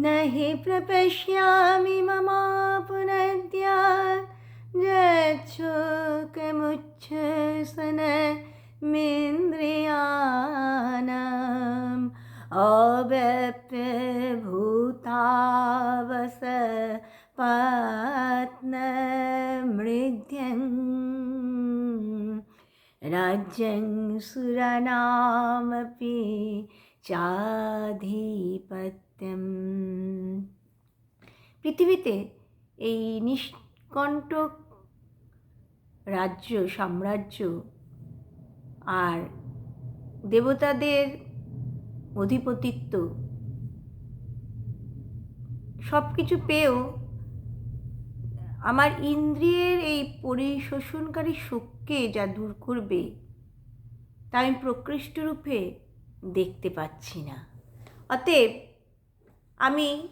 न हि प्रपश्यामि ममा पुनद्या जच्छोकमुच्छसनमिन्द्रियाणाम् अव्यप्यभूतावस पात्नमृद्यम् राज्यं सुरनामपि चाधिपत्य। পৃথিবীতে এই নিষ্কণ্টক রাজ্য, সাম্রাজ্য আর দেবতাদের অধিপতিত্ব সব কিছু পেয়েও আমার ইন্দ্রিয়ের এই পরিশোষণকারী শোককে যা দূর করবে, তা আমি প্রকৃষ্ট রূপে দেখতে পাচ্ছি না। অতএব আমি,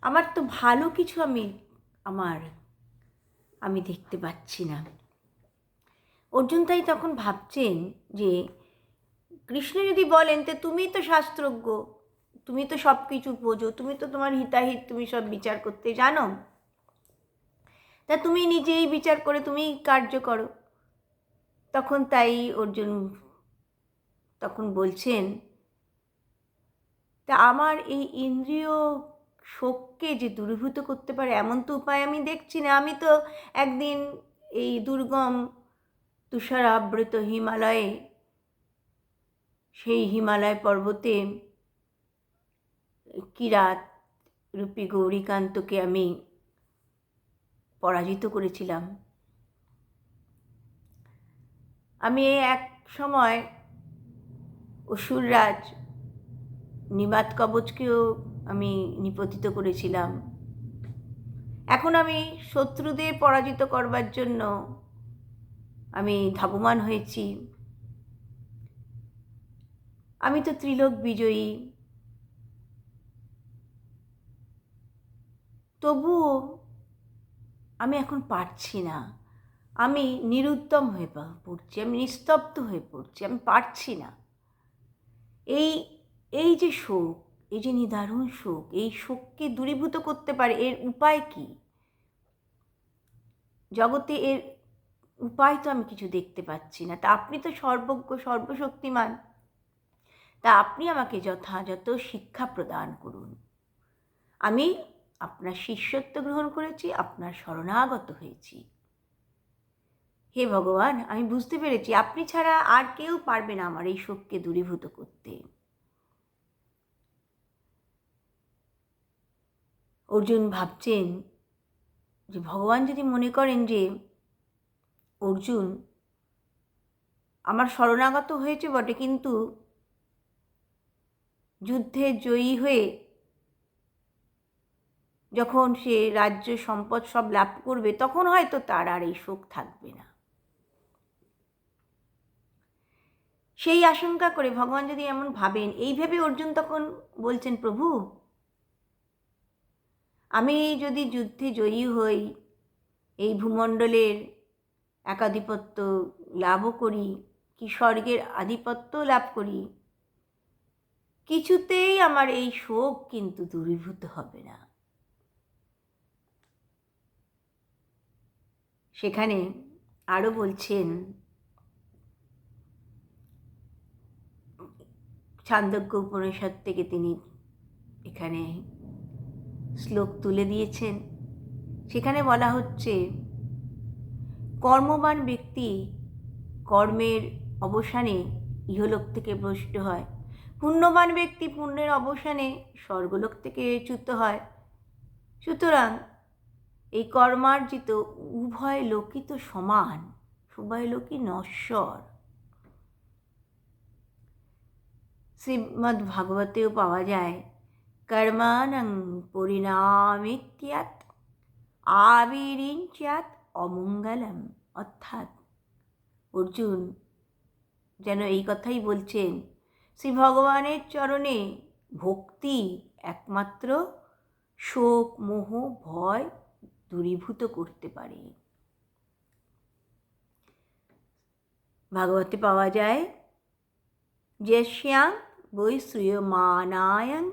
আমার তো ভালো কিছু আমি, আমার, আমি দেখতে পাচ্ছি না। অর্জুন তাই তখন ভাবছেন যে, কৃষ্ণ যদি বলেন, তো তুমি তো শাস্ত্রজ্ঞ, তুমি তো সব কিছু বোঝো, তুমি তো তোমার হিতাহিত, তুমি সব বিচার করতে জানো। তা তুমি নিজেই বিচার করে তুমি কার্য করো। তখন তাই অর্জুন, তখন বলছেন তা আমার এই ইন্দ্রিয় শোককে যে দূরীভূত করতে পারে এমন তো উপায় আমি দেখছি না। আমি তো একদিন এই দুর্গম তুষারাবৃত হিমালয়ে, সেই হিমালয় পর্বতে কিরাত রূপী গৌরীকান্তকে আমি পরাজিত করেছিলাম। আমি এক সময় অসুররাজ নিবাত কবচকেও আমি নিপতিত করেছিলাম। এখন আমি শত্রুদের পরাজিত করবার জন্য আমি ধাবমান হয়েছি। আমি তো ত্রিলোক বিজয়ী। তবুও আমি এখন পারছি না। আমি নিরুত্তম হয়ে পড়ছি, আমি নিস্তব্ধ হয়ে পড়ছি, আমি পারছি না। এই এই যে শোক, এই যে নিদারুণ শোক, এই শোককে দূরীভূত করতে পারে, এর উপায় কি? জগতে এর উপায় তো আমি কিছু দেখতে পাচ্ছি না। তা আপনি তো সর্বজ্ঞ, সর্বশক্তিমান। তা আপনি আমাকে যথাযথ শিক্ষা প্রদান করুন। আমি আপনার শিষ্যত্ব গ্রহণ করেছি, আপনার শরণাগত হয়েছি। হে ভগবান, আমি বুঝতে পেরেছি, আপনি ছাড়া আর কেউ পারবে না আমার এই শোককে দূরীভূত করতে। অর্জুন ভাবছেন যে, ভগবান যদি মনে করেন যে, অর্জুন আমার শরণাগত হয়েছে বটে, কিন্তু যুদ্ধে জয়ী হয়ে যখন সে রাজ্য সম্পদ সব লাভ করবে, তখন হয়তো তার আর এই শোক থাকবে না। সেই আশঙ্কা করে ভগবান যদি এমন ভাবেন, এই ভেবে অর্জুন তখন বলছেন, প্রভু আমি যদি যুদ্ধে জয়ী হই, এই ভূমণ্ডলের একাধিপত্য লাভও করি, কি স্বর্গের আধিপত্য লাভ করি? কিছুতেই আমার এই শোক কিন্তু দূরীভূত হবে না। সেখানে আরও বলছেন, ছান্দজ্ঞ উপনিষদ থেকে তিনি এখানে শ্লোক তুলে দিয়েছেন। সেখানে বলা হচ্ছে, কর্মবান ব্যক্তি কর্মের অবসানে ইহলোক থেকে ভ্রষ্ট হয়। পুণ্যবান ব্যক্তি পুণ্যের অবসানে স্বর্গলোক থেকে চ্যুত হয়। সুতরাং এই কর্মার্জিত উভয় লোকই তো সমান, উভয় লোকই নশ্বর। শ্রীমদ্ ভাগবতেও পাওয়া যায় কর্মানং পরিণামিত্যাত আবিরিঞ্চাত অমঙ্গলম অর্থাৎ অর্জুন যেন এই কথাই বলছেন, শ্রী ভগবানের চরণে ভক্তি একমাত্র শোক, মোহ, ভয় দূরীভূত করতে পারে। ভাগবতে পাওয়া যায় যশ্যাং বৈশ্রীয়মানায়ং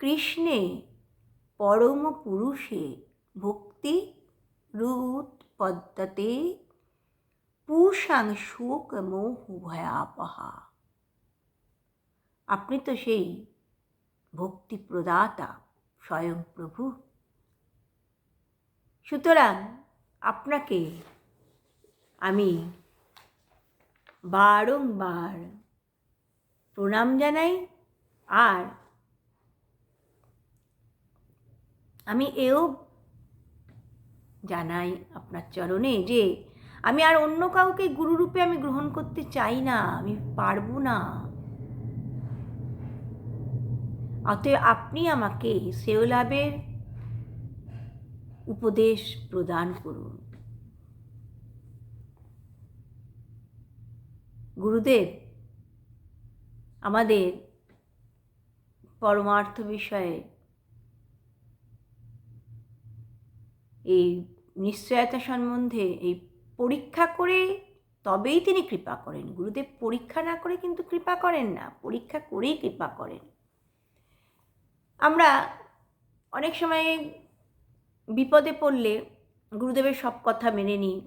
কৃষ্ণে পরম পুরুষে ভক্তি রুত পদ্মতে পুষাং শোক মোহ ভয়াপহা। আপনি তো সেই ভক্তি প্রদাতা স্বয়ং প্রভু সুতরাং আপনাকে আমি বারংবার প্রণাম জানাই আর আমি এও জানাই আপনার চরণে যে আমি আর অন্য কাউকে গুরুরূপে আমি গ্রহণ করতে চাই না, আমি পারব না। অতএব আপনি আমাকে সেও লাভের উপদেশ প্রদান করুন। গুরুদেব, আমাদের পরমার্থ বিষয়ে এই নিশ্চয়তা সম্বন্ধে এই পরীক্ষা করে তবেই তিনি কৃপা করেন। গুরুদেব পরীক্ষা না করে কিন্তু কৃপা করেন না, পরীক্ষা করেই কৃপা করেন। আমরা অনেক সময় বিপদে পড়লে গুরুদেবের সব কথা মেনে নিই।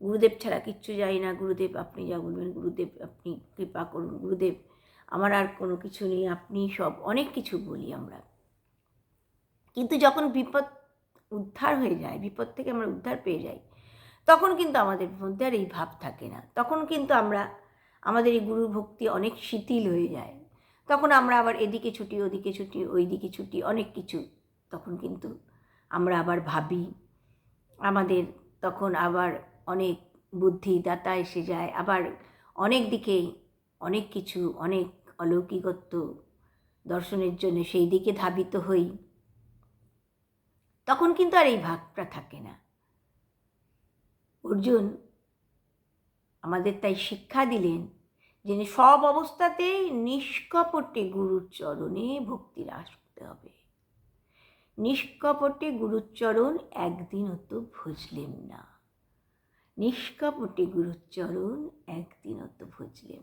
গুরুদেব ছাড়া কিচ্ছু যাই না, গুরুদেব আপনি যা বলবেন, গুরুদেব আপনি কৃপা করুন, গুরুদেব আমার আর কোনো কিছু নেই, আপনি সব অনেক কিছু বলি আমরা। কিন্তু যখন বিপদ উদ্ধার হয়ে যায়, বিপদ থেকে আমরা উদ্ধার পেয়ে যাই। তখন কিন্তু আমাদের মধ্যে আর এই ভাব থাকে না। তখন কিন্তু আমরা, আমাদের এই গুরু ভক্তি অনেক শিথিল হয়ে যায়। তখন আমরা আবার এদিকে ছুটি, ওদিকে ছুটি ওই দিকে ছুটি, অনেক কিছু। তখন কিন্তু আমরা আবার ভাবি, আমাদের তখন আবার অনেক বুদ্ধি দাতা এসে যায়, আবার অনেক দিকে অনেক কিছু, অনেক অলৌকিকত্ব দর্শনের জন্য সেই দিকে ধাবিত হই। তখন কিন্তু আর এই ভাগটা থাকে না। অর্জুন আমাদের তাই শিক্ষা দিলেন যে সব অবস্থাতেই নিষ্কপটে গুরুর চরণে ভক্তি রাখতে হবে। নিষ্কপটে গুরুচরণ একদিনও তো ভুজলেন না। নিষ্কপটে গুরুচরণ একদিনও তো ভুজলেন